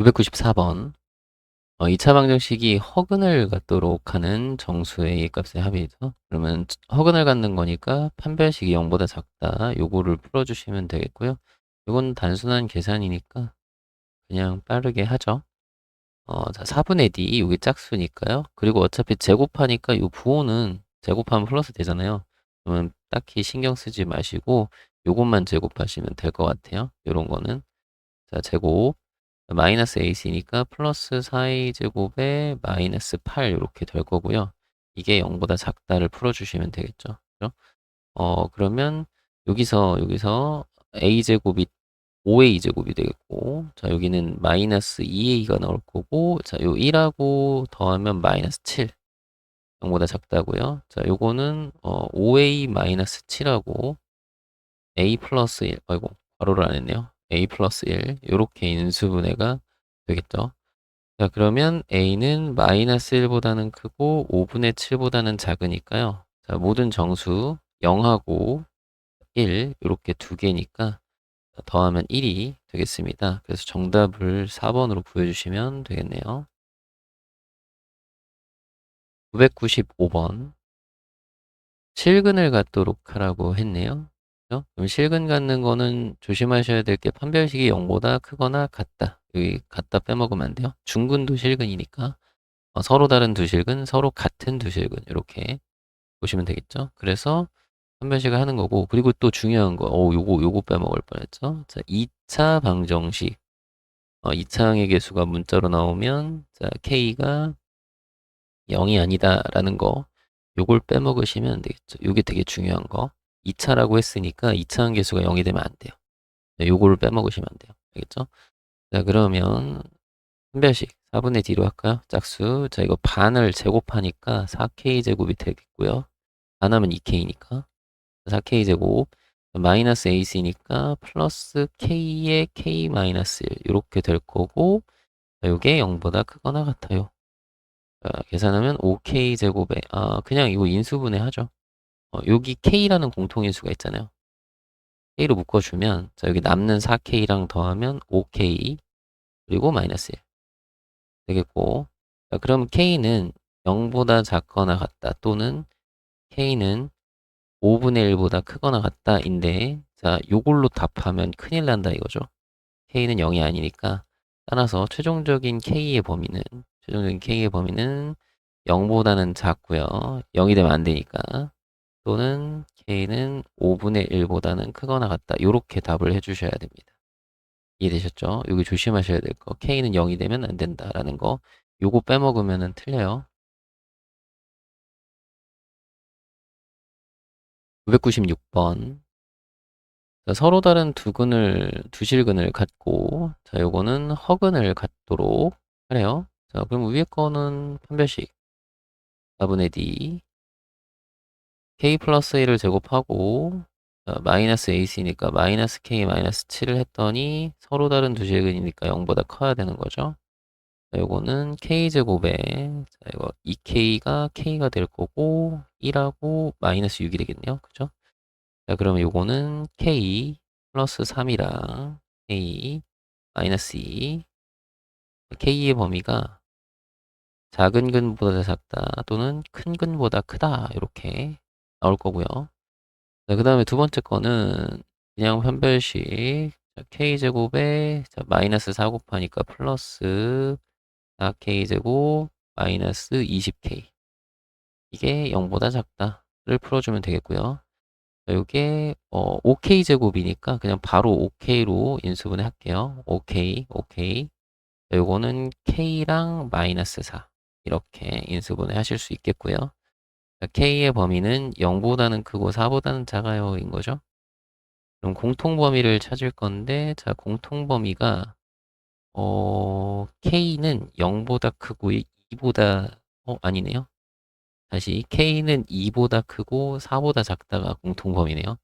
994번. 어, 2차 방정식이 허근을 갖도록 하는 정수의 a 값의 합이죠. 그러면 허근을 갖는 거니까 판별식이 0보다 작다. 요거를 풀어주시면 되겠고요. 이건 단순한 계산이니까 그냥 빠르게 하죠. 어, 자, 4분의 d, 여기 짝수니까요. 그리고 어차피 제곱하니까 이 부호는 제곱하면 플러스 되잖아요. 그러면 딱히 신경 쓰지 마시고 요것만 제곱하시면 될 것 같아요. 요런 거는. 자, 제곱. 마이너스 AC니까 플러스 4A제곱에 마이너스 8 이렇게 될 거고요. 이게 0보다 작다를 풀어주시면 되겠죠. 그죠? 어, 그러면 여기서, 여기서 A제곱이 5A제곱이 되겠고, 자, 여기는 마이너스 2A가 나올 거고, 자, 요 1하고 더하면 마이너스 7. 0보다 작다고요. 자, 요거는 어, 5A 마이너스 7하고 A 플러스 1, 아이고, 바로를 안 했네요. A 플러스 1 이렇게 인수분해가 되겠죠. 자 그러면 a는 마이너스 1보다는 크고 5분의 7보다는 작으니까요. 자 모든 정수 0하고 1 이렇게 두 개니까 더하면 1이 되겠습니다. 그래서 정답을 4번으로 구해주시면 되겠네요. 995번 실근을 갖도록 하라고 했네요. 그럼 실근 갖는 거는 조심하셔야 될 게 판별식이 0보다 크거나 같다. 여기 같다 빼먹으면 안 돼요. 중근도 실근이니까 어, 서로 다른 두 실근, 서로 같은 두 실근 이렇게 보시면 되겠죠. 그래서 판별식을 하는 거고 그리고 또 중요한 거, 오 요거 요거 빼먹을 뻔했죠. 자, 2차 방정식. 어, 2차 항의 개수가 문자로 나오면 자, k가 0이 아니다라는 거 요걸 빼먹으시면 되겠죠. 요게 되게 중요한 거. 2차라고 했으니까 2차 한계수가 0이 되면 안 돼요. 네, 요거를 빼먹으시면 안 돼요. 알겠죠? 자, 그러면 한별식 4분의 D로 할까요? 짝수. 자, 이거 반을 제곱하니까 4K 제곱이 되겠고요. 반하면 2K니까 4K 제곱 마이너스 AC니까 플러스 K의 K 마이너스 1 이렇게 될 거고 자, 요게 0보다 크거나 같아요. 자, 계산하면 5K 제곱에 아 그냥 이거 인수분해 하죠. 어, 여기 K라는 공통인수가 있잖아요. K로 묶어주면 자 여기 남는 4K랑 더하면 5K 그리고 마이너스 1 되겠고 자, 그럼 K는 0보다 작거나 같다 또는 K는 5분의 1보다 크거나 같다인데 자 요걸로 답하면 큰일 난다 이거죠. K는 0이 아니니까 따라서 최종적인 K의 범위는 최종적인 K의 범위는 0보다는 작고요. 0이 되면 안 되니까 또는 k는 5분의 1보다는 크거나 같다. 이렇게 답을 해주셔야 됩니다. 이해되셨죠? 여기 조심하셔야 될 거. k는 0이 되면 안 된다라는 거. 요거 빼먹으면 틀려요. 996번. 자, 서로 다른 두 근을, 두 실근을 갖고, 자, 요거는 허근을 갖도록 하래요. 자, 그럼 위에 거는 판별식. 4분의 d, k 플러스 1을 제곱하고 어, 마이너스 ac니까 마이너스 k 마이너스 7을 했더니 서로 다른 두 실근이니까 0보다 커야 되는 거죠. 자, 요거는 k제곱에 자, 이거 2k가 k가 될 거고 1하고 마이너스 6이 되겠네요. 그죠? 자, 그러면 요거는 k 플러스 3이랑 k 마이너스 2 k의 범위가 작은 근보다 작다 또는 큰 근보다 크다 이렇게 나올 거고요. 자, 그 다음에 두 번째 거는 그냥 판별식 k제곱에 마이너스 4 곱하니까 플러스 4k제곱 마이너스 20k 이게 0보다 작다를 풀어주면 되겠고요. 자, 이게 어, 5k제곱이니까 그냥 바로 5k로 인수분해 할게요. 5k, 5k 자, 요거는 k랑 마이너스 4 이렇게 인수분해 하실 수 있겠고요. K의 범위는 0보다는 크고 4보다는 작아요 인 거죠. 그럼 공통 범위를 찾을 건데 자 공통 범위가 어 K는 0보다 크고 2보다 어 아니네요. 다시 K는 2보다 크고 4보다 작다가 공통 범위네요.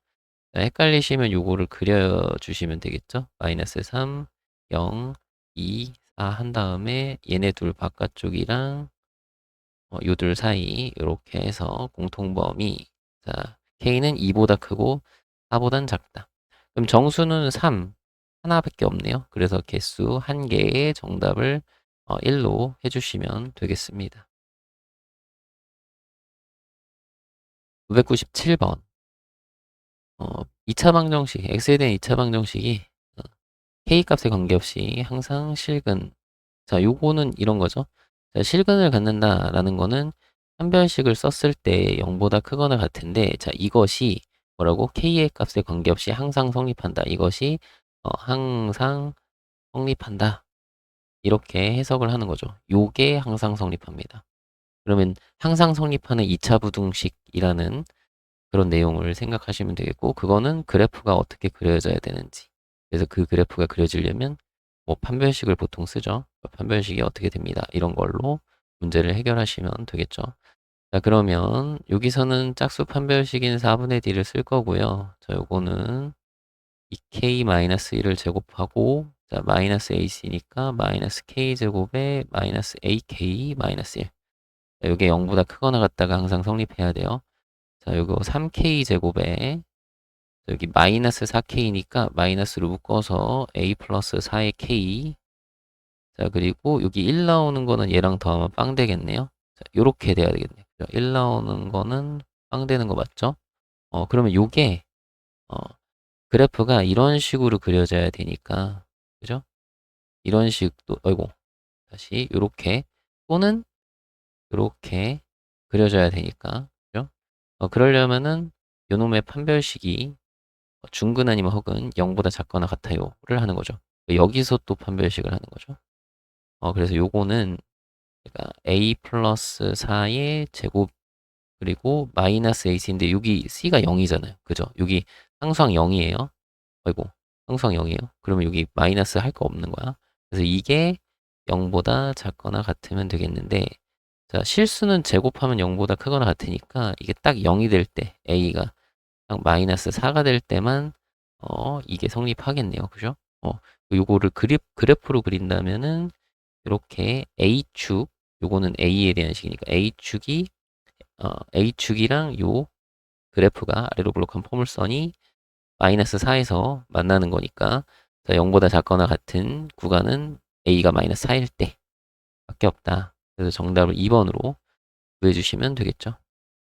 자, 헷갈리시면 요거를 그려주시면 되겠죠. 마이너스 3, 0, 2, 4 한 다음에 얘네 둘 바깥쪽이랑 어, 요들 사이 이렇게 해서 공통범위 자 K는 2보다 크고 4보단 작다. 그럼 정수는 3, 하나밖에 없네요. 그래서 개수 한 개의 정답을 어, 1로 해주시면 되겠습니다. 997번. 어, 2차 방정식, x에 대한 2차 방정식이 어, k 값에 관계없이 항상 실근. 자, 요거는 이런 거죠. 자, 실근을 갖는다라는 거는 한별식을 썼을 때 0보다 크거나 같은데, 자, 이것이 뭐라고? k의 값에 관계없이 항상 성립한다. 이것이 어, 항상 성립한다. 이렇게 해석을 하는 거죠. 요게 항상 성립합니다. 그러면 항상 성립하는 2차 부등식이라는 그런 내용을 생각하시면 되겠고, 그거는 그래프가 어떻게 그려져야 되는지. 그래서 그 그래프가 그려지려면 뭐 판별식을 보통 쓰죠. 판별식이 어떻게 됩니다. 이런 걸로 문제를 해결하시면 되겠죠. 자, 그러면 여기서는 짝수 판별식인 4분의 d를 쓸 거고요. 자, 요거는 2k-1을 제곱하고 자, 마이너스 ac니까 마이너스 k 제곱에 마이너스 ak 마이너스 1. 자, 요게 0보다 크거나 같다가 항상 성립해야 돼요. 자, 요거 3k 제곱에 여기 마이너스 4k니까 마이너스로 묶어서 a 플러스 4의 k 자 그리고 여기 1 나오는 거는 얘랑 더하면 빵 되겠네요 자, 요렇게 돼야 되겠네요 1 나오는 거는 빵 되는 거 맞죠? 어 그러면 요게 어 그래프가 이런 식으로 그려져야 되니까 그죠? 이런 식도 아이고 다시 요렇게 또는 요렇게 그려져야 되니까 그죠? 어 그러려면은 요놈의 판별식이 중근 아니면 혹은 0보다 작거나 같아요를 하는 거죠. 여기서 또 판별식을 하는 거죠. 어, 그래서 요거는 그러니까 a 플러스 4의 제곱 그리고 마이너스 a인데 여기 c가 0이잖아요. 그죠? 여기 항상 0이에요. 아이고 항상 0이에요. 그러면 여기 마이너스 할 거 없는 거야. 그래서 이게 0보다 작거나 같으면 되겠는데 자 실수는 제곱하면 0보다 크거나 같으니까 이게 딱 0이 될 때 a가 딱 마이너스 4가 될 때만 어 이게 성립하겠네요. 그죠? 어 요거를 그립 그래프로 그린다면은 이렇게 A축 요거는 A에 대한 식이니까 A축이 어 A축이랑 요 그래프가 아래로 블록한 포물선이 마이너스 4에서 만나는 거니까 자, 0보다 작거나 같은 구간은 A가 마이너스 4일 때 밖에 없다. 그래서 정답을 2번으로 구해주시면 되겠죠.